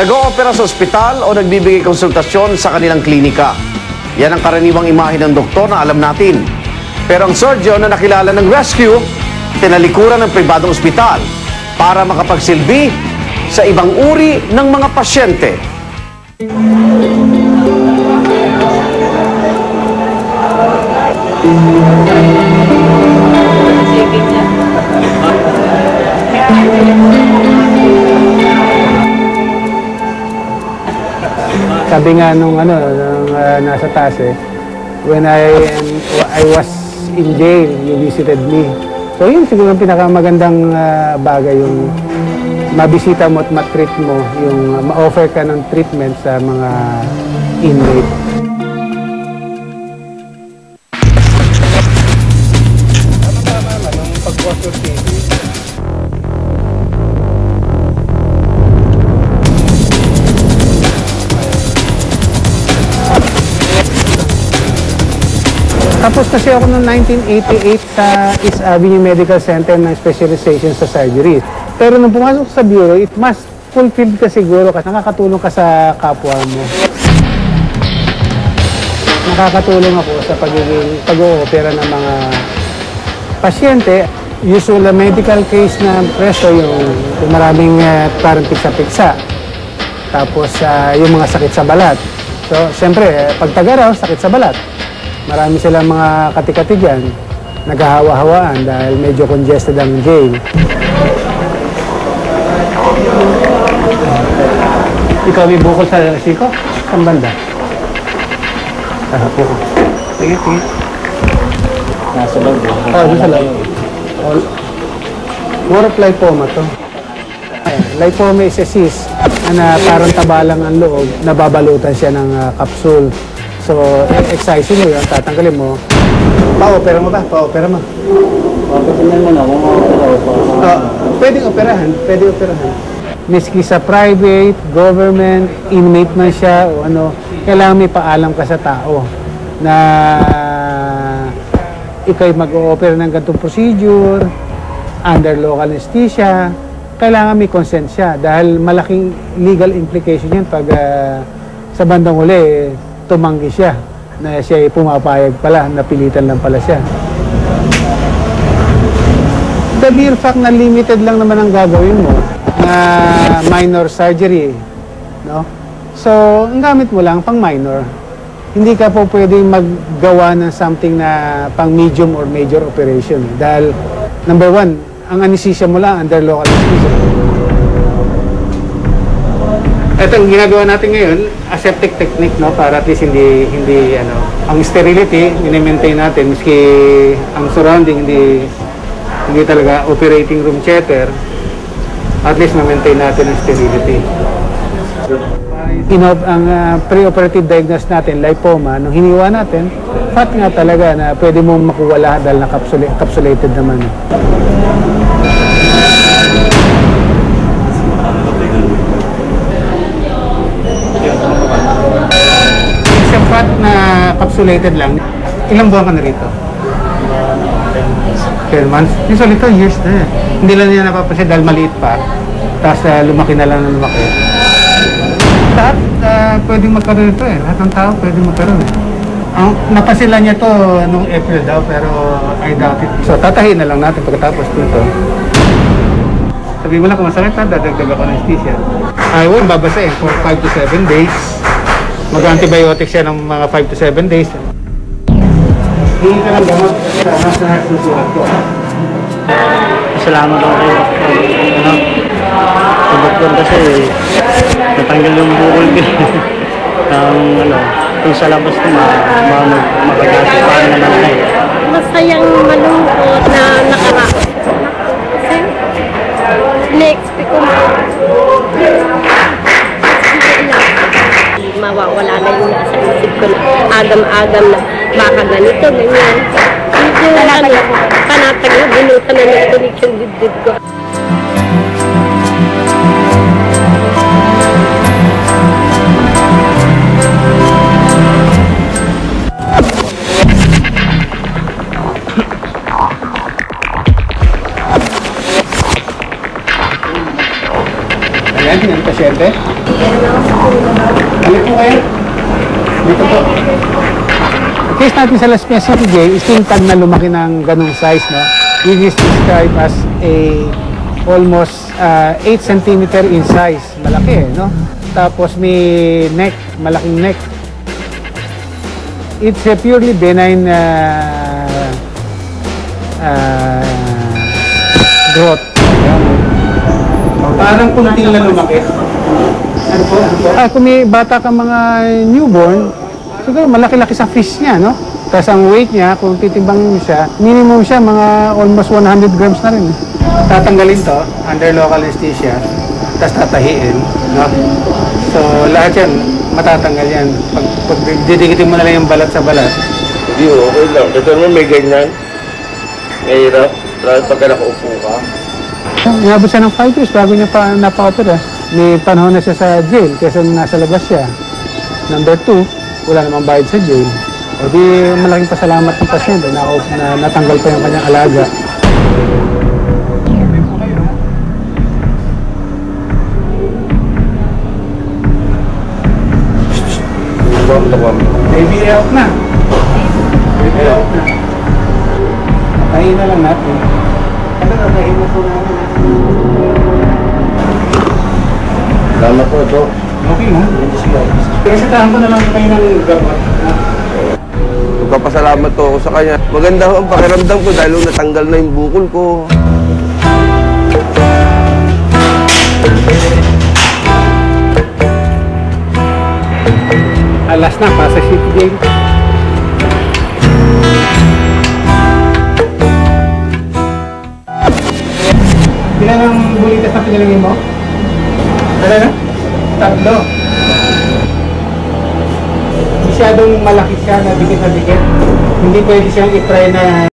Nag-oopera sa ospital o nagbibigay konsultasyon sa kanilang klinika. Yan ang karaniwang imahe ng doktor na alam natin. Pero ang surgeon na nakilala ng rescue, tinalikuran ng pribadong ospital para makapagsilbi sa ibang uri ng mga pasyente. Sabi nga nung ano, nung, ah, nasa taas eh, when I, I was in jail, you visited me. So yun siguro ang pinakamagandang ah, bagay yung mabisita mo at matreat mo, yung ah, ma-offer ka ng treatment sa mga inmate. Tapos kasi ako noong 1988 sa East Avenue Medical Center ng specialization sa surgery. Pero nung pumasok sa bureau, it must fulfilled ka siguro kasi nakakatulong ka sa kapwa mo. Nakakatulong ako sa pagiging pag-oopera ng mga pasyente. Usual na medical case na preso yung, yung maraming uh, parang piksa-piksa. Tapos ah, yung mga sakit sa balat. So, siyempre, eh, pag tagaraw, sakit sa balat. Marami silang mga katikati dyan, naghahawa-hawaan dahil medyo congested ang jail. Ikaw may bukol sa siko? Saan banda? Ah, bukol. Sige, sige. Nasa loob. Oh, doon sa loob. More of lipoma to. Lipoma is a cyst na parang taba lang ang loob, nababalutan siya ng ah, capsule. So, excise mo yun, tatanggalin mo. Pa-opera mo ba? Pa-opera mo. Bakit naman ako mga Uh, pwedeng operahan, pwede operahan. Miski sa private, government, inmate man siya o ano, kailangan may paalam ka sa tao na ikaw'y mag-o-opera ng ganitong procedure, under local anesthesia, kailangan may consent siya dahil malaking legal implication yan pag ah, sa bandang huli, eh, tumanggi siya na siya ay pumapayag pala, napilitan lang pala siya. The mere fact na limited lang naman ang gagawin mo na minor surgery, no? So, ang gamit mo lang pang minor. Hindi ka po pwedeng maggawa ng something na pang medium or major operation. Dahil, number one, ang anesthesia mo lang under local anesthesia. Ito ang ginagawa natin ngayon, aseptic technique, no? Para at least hindi, hindi, ano, ang sterility, mini-maintain natin, miski ang surrounding, hindi, hindi talaga operating room chatter, at least ma-maintain natin ang sterility. Ino, ang ah, pre-operative diagnosis natin, lipoma, nung hiniwa natin, fat nga talaga na pwede mo makuha lahat dahil na capsula- capsulated naman. Capsulated lang, ilang buwan ka na rito? 10 months. Usually ito, years na. Hindi lang niya napapansin dahil maliit pa. Tapos ah, lumaki na lang na lumaki. Lahat uh, pwedeng magkaroon ito eh. Lahat ng tao pwedeng magkaroon eh. Ang napansin lang niya to nung April daw pero I doubt it. So tatahin na lang natin pagkatapos nito. Sabi mo lang kung masakit ha, dadagdag ako ng anesthesia. I babasahin for 5 to 7 days. Mag-antibiotics siya ng mga 5 to 7 days. Hindi ka ng gamot sa nasa susulat ko. Salamat ako kayo. Ano? Sa doktor kasi natanggal yung bukol ko. Ang ano, kung sa labas ko ma, ma, na eh. masayang malungkot na nakaraos. Kasi, na-expect ko agam-agam na baka ganito, ganyan. Medyo ano, panatag na, binutan na ng tulik yung dibdib ko. Ayan, yung pasyente. Balik po kayo. Dito po. Case natin sa Las Piñas City Jail, istintag na lumaki ng ganong size, no? It is described as a almost uh, 8 cm in size. Malaki, eh, no? Tapos may neck, malaking neck. It's a purely benign uh, uh, growth. Parang kunti lang lumaki. Ano po? Ano po? Ah, kung may bata kang mga newborn, siguro malaki-laki sa fish niya, no? Tapos ang weight niya, kung titimbang mo siya, minimum siya mga almost 100 grams na rin. eh. Tatanggalin to under local anesthesia, tapos tatahiin, no? So lahat yan, matatanggal yan. Pag, pag didikitin mo na lang yung balat sa balat, Hindi, okay lang. Ito naman may ganyan. Mahirap. Lalo pagka nakaupo ka. Inabot siya ng 5 years bago niya pa napakapira. May panahon na siya sa jail kaysa nasa labas siya. Number 2, wala namang bayad sa jail. O di malaking pasalamat ng pasyente na, na natanggal pa yung kanyang alaga. Baby out na. Baby out na. Patayin na lang natin. Ano na, na po natin. Salamat po, Dok. Okay mo? Pinasatahan ko na lang kayo ng gamot. Magpapasalamat po ako sa kanya. Maganda ho ang pakiramdam ko dahil natanggal na yung bukol ko. Alas na, para sa City Jail. Ilan ang bulitas na pinalagay mo? Tatlo. Masyadong malaki siya na dikit na dikit. Hindi pwede siyang i-try na